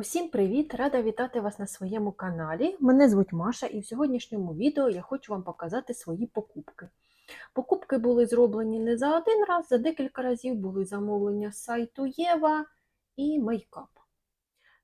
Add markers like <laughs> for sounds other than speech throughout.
Усім привіт! Рада вітати вас на своєму каналі. Мене звуть Маша, і в сьогоднішньому відео я хочу вам показати свої покупки. Покупки були зроблені не за один раз, за декілька разів були замовлення з сайту Єва і Мейкап.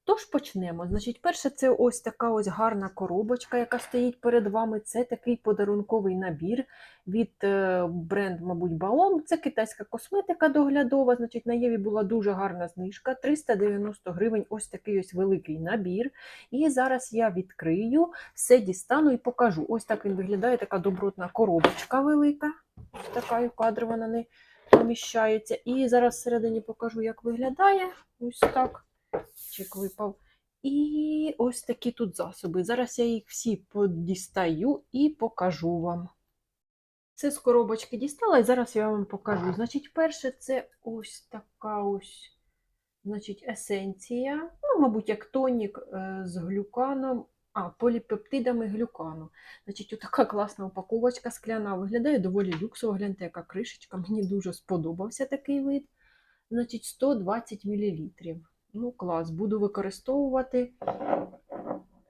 Тож почнемо. Значить, перше, це ось така ось гарна коробочка, яка стоїть перед вами. Це такий подарунковий набір від е, бренд, мабуть, Baom. Це китайська косметика доглядова. Значить, на Єві була дуже гарна знижка. 390 гривень, ось такий ось великий набір. І зараз я відкрию, все дістану і покажу. Ось так він виглядає, така добротна коробочка велика. Ось така кадр вона не поміщається. І зараз всередині покажу, як виглядає. Ось так. Чек випав. І ось такі тут засоби. Зараз я їх всі подістаю і покажу вам. Це з коробочки дістала, і зараз я вам покажу. Значить, перше, це ось така ось значить, есенція. Ну, мабуть, як тонік е, з глюканом, а, поліпептидами глюкану. Значить, отака класна упаковочка скляна. Виглядає доволі люксово. Гляньте, яка кришечка. Мені дуже сподобався такий вид. Значить, 120 мл. Ну, клас, буду використовувати.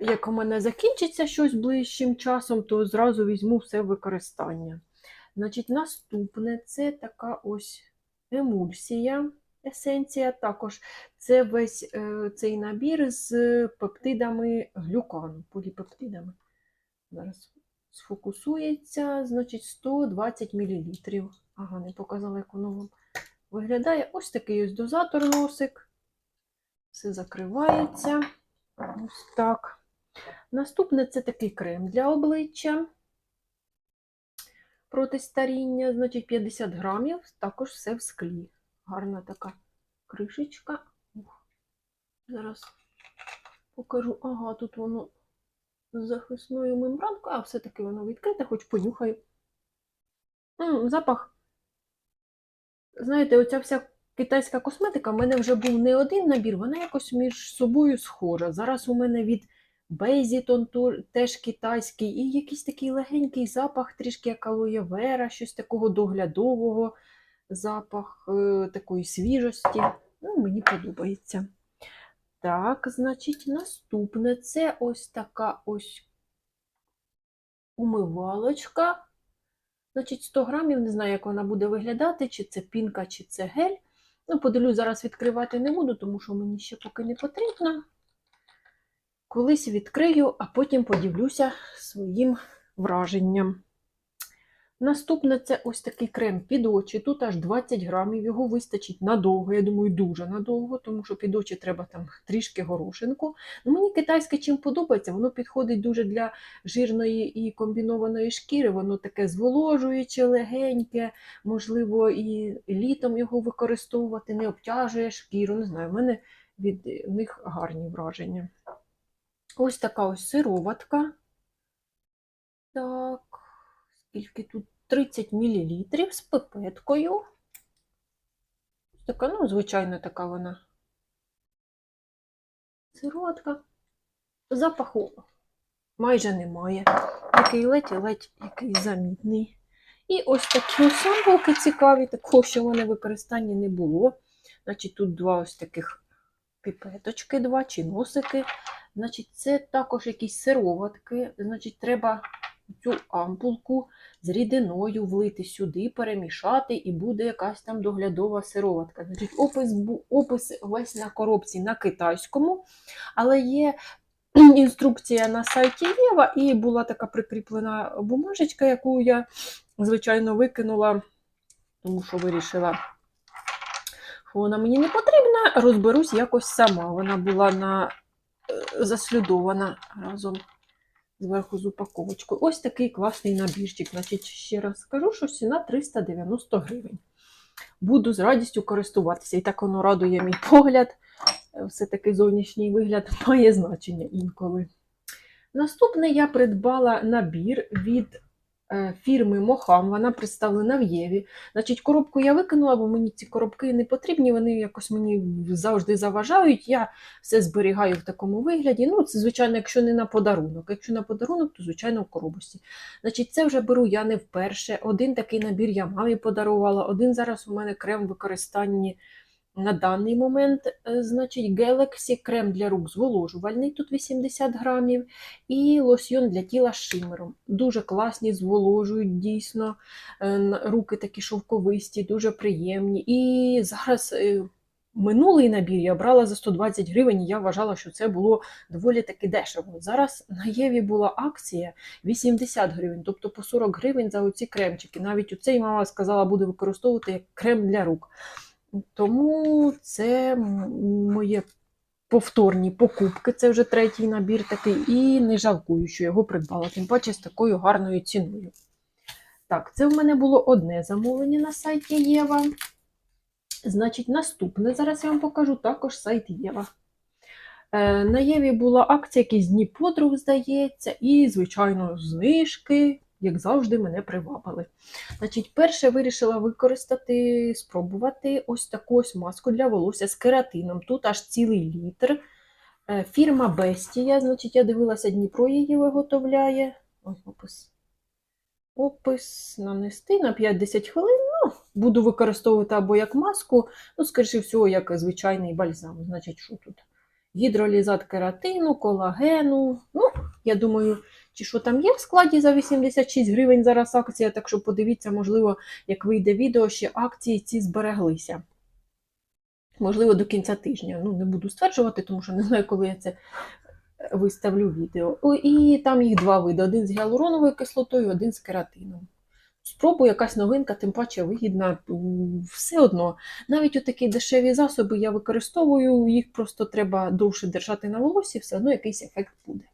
Як у мене закінчиться щось ближчим часом, то зразу візьму все використання. Значить, наступне це така ось емульсія, есенція. Також це весь е, цей набір з пептидами глюкану, поліпептидами. Зараз сфокусується, значить, 120 мл. Ага, не показала, як воно вам виглядає. Ось такий ось дозатор носик. Все закривається. Ось так. Наступне це такий крем для обличчя проти старіння, значить 50 грамів, також все в склі. Гарна така кришечка. Ух. Зараз покажу. Ага, тут воно з захисною мембранкою, а все-таки воно відкрите, хоч понюхаю. М, запах. Знаєте, оця вся китайська косметика, в мене вже був не один набір, вона якось між собою схожа. Зараз у мене від Бейзітон теж китайський, і якийсь такий легенький запах, трішки як алоє вера, щось такого доглядового, запах е, такої свіжості. Ну, Мені подобається. Так, значить, наступне це ось така ось умивалочка. Значить, 100 грамів, не знаю, як вона буде виглядати, чи це пінка, чи це гель. Ну, подивлюсь, зараз відкривати не буду, тому що мені ще поки не потрібно. Колись відкрию, а потім поділюся своїм враженням. Наступне це ось такий крем під очі. Тут аж 20 грамів, його вистачить надовго, я думаю, дуже надовго, тому що під очі треба там трішки горошинку. Ну, Мені китайське чим подобається, воно підходить дуже для жирної і комбінованої шкіри, воно таке зволожуюче, легеньке, можливо, і літом його використовувати, не обтяжує шкіру. Не знаю, в мене від них гарні враження. Ось така ось сироватка. Так, скільки тут 30 мл з пипеткою. Така, ну, звичайно, така вона. Сироватка. Запаху майже немає. Такий ледь-ледь який замітний. І ось такі ось цікаві, такого, що в мене використання не було. Значить, тут два ось таких піпеточки, два чи носики. Значить, це також якісь сироватки. Значить, треба цю ампулку з рідиною влити сюди, перемішати, і буде якась там доглядова сироватка. Значить, опис, опис весь на коробці на китайському, але є <clears throat> інструкція на сайті Єва, і була така прикріплена бумажечка, яку я, звичайно, викинула, тому що вирішила. Вона мені не потрібна, розберусь якось сама. Вона була на заслідована разом зверху з упаковочкою. Ось такий класний набірчик. Значить, ще раз скажу, що ціна 390 гривень. Буду з радістю користуватися. І так воно радує мій погляд. Все-таки зовнішній вигляд <laughs> має значення інколи. Наступне я придбала набір від фірми Мохам, вона представлена в Єві. Значить, коробку я викинула, бо мені ці коробки не потрібні, вони якось мені завжди заважають. Я все зберігаю в такому вигляді. Ну, це, звичайно, якщо не на подарунок. Якщо на подарунок, то, звичайно, в коробочці. Значить, це вже беру я не вперше. Один такий набір я мамі подарувала, один зараз у мене крем в використанні На даний момент, е, значить, Galaxy крем для рук зволожувальний, тут 80 грамів, і лосьйон для тіла з шимером. Дуже класні, зволожують дійсно. Е, Руки такі шовковисті, дуже приємні. І зараз е, минулий набір я брала за 120 гривень, і я вважала, що це було доволі таки дешево. Зараз на Єві була акція 80 гривень, тобто по 40 гривень за оці кремчики. Навіть оцей мама сказала, буде використовувати як крем для рук. Тому це моє повторні покупки. Це вже третій набір такий, і не жалкую, що його придбала, тим паче з такою гарною ціною. Так, це в мене було одне замовлення на сайті Єва. Значить, наступне зараз я вам покажу також сайт Єва. Е, На Єві була акція, якісь дні подруг, здається, і, звичайно, знижки, як завжди, мене привабили. Значить, перше вирішила використати, спробувати ось таку ось маску для волосся з кератином. Тут аж цілий літр. Е, Фірма Бестія, значить, я дивилася, Дніпро її виготовляє. Ось опис. Опис нанести на 5-10 хвилин. Ну, буду використовувати або як маску, ну, скоріше всього, як звичайний бальзам. Значить, що тут? Гідролізат кератину, колагену. Ну, я думаю, чи що там є в складі за 86 гривень зараз акція, так що подивіться, можливо, як вийде відео, ще акції ці збереглися. Можливо, до кінця тижня. Ну, не буду стверджувати, тому що не знаю, коли я це виставлю відео. І там їх два види: один з гіалуроновою кислотою, один з кератином. Спробую якась новинка, тим паче вигідна. Все одно. Навіть отакі дешеві засоби я використовую, їх просто треба довше держати на волосі, все одно якийсь ефект буде.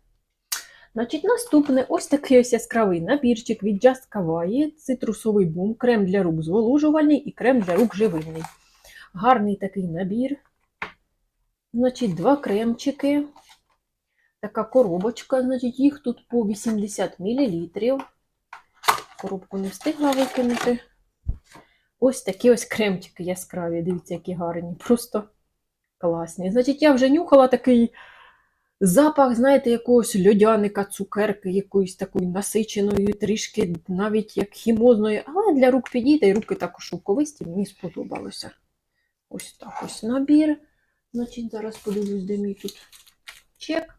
Значить, наступне ось такий ось яскравий набірчик від Just Kawaii, цитрусовий бум, крем для рук зволожувальний і крем для рук живильний. Гарний такий набір. Значить, два кремчики. Така коробочка, значить, їх тут по 80 мл. Коробку не встигла викинути. Ось такі ось кремчики яскраві. Дивіться, які гарні. Просто класні. Значить, я вже нюхала такий запах, знаєте, якогось льодяника, цукерки, якоїсь такої насиченої, трішки навіть як хімозної, але для рук підійде, і руки також шовковисті, мені сподобалося. Ось так ось набір. Значить, зараз подивлюсь, де мій тут чек.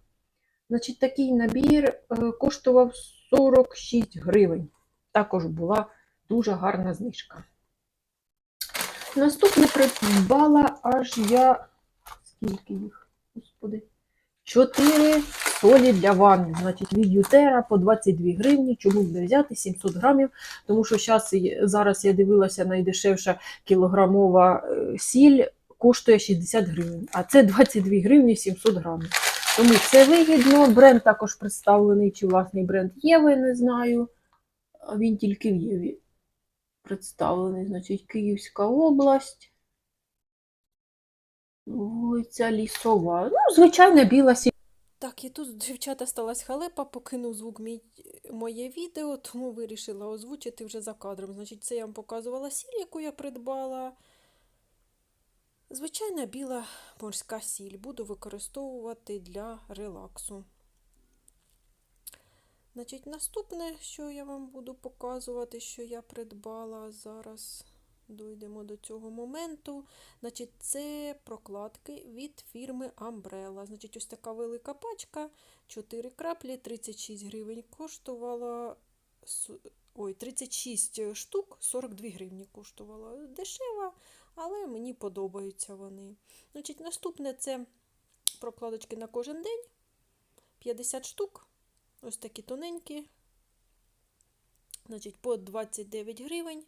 Значить, такий набір е, коштував 46 гривень. Також була дуже гарна знижка. Наступне придбала аж я. Скільки їх? Господи. 4 солі для ванни. Значить, від Ютера по 22 гривні. Чому б не взяти 700 грамів? Тому що щас, зараз я дивилася найдешевша кілограмова е, сіль коштує 60 гривень, а це 22 гривні 700 грамів. Тому це вигідно. Бренд також представлений, чи власний бренд Єви, не знаю. Він тільки в Єві представлений. Значить, Київська область. Вулиця Лісова. Ну, звичайна біла сіль. Так, і тут, дівчата, сталася халепа, покинув звук мій, моє відео, тому вирішила озвучити вже за кадром. Значить, це я вам показувала сіль, яку я придбала. Звичайна біла морська сіль. Буду використовувати для релаксу. Значить, наступне, що я вам буду показувати, що я придбала зараз. Дойдемо до цього моменту. Значить, це прокладки від фірми Umbrella. Значить, ось така велика пачка, 4 краплі, 36 гривень коштувала. Ой, 36 штук, 42 гривні коштувала. Дешева, але мені подобаються вони. Значить, наступне це прокладочки на кожен день. 50 штук. Ось такі тоненькі. Значить, по 29 гривень.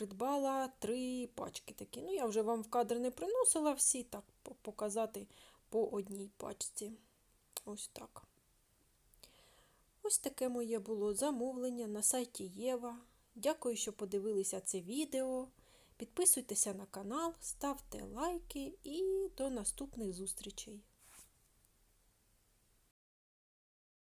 Придбала три пачки такі. Ну, я вже вам в кадр не приносила всі, так показати по одній пачці. Ось так. Ось таке моє було замовлення на сайті Єва. Дякую, що подивилися це відео. Підписуйтеся на канал, ставте лайки і до наступних зустрічей!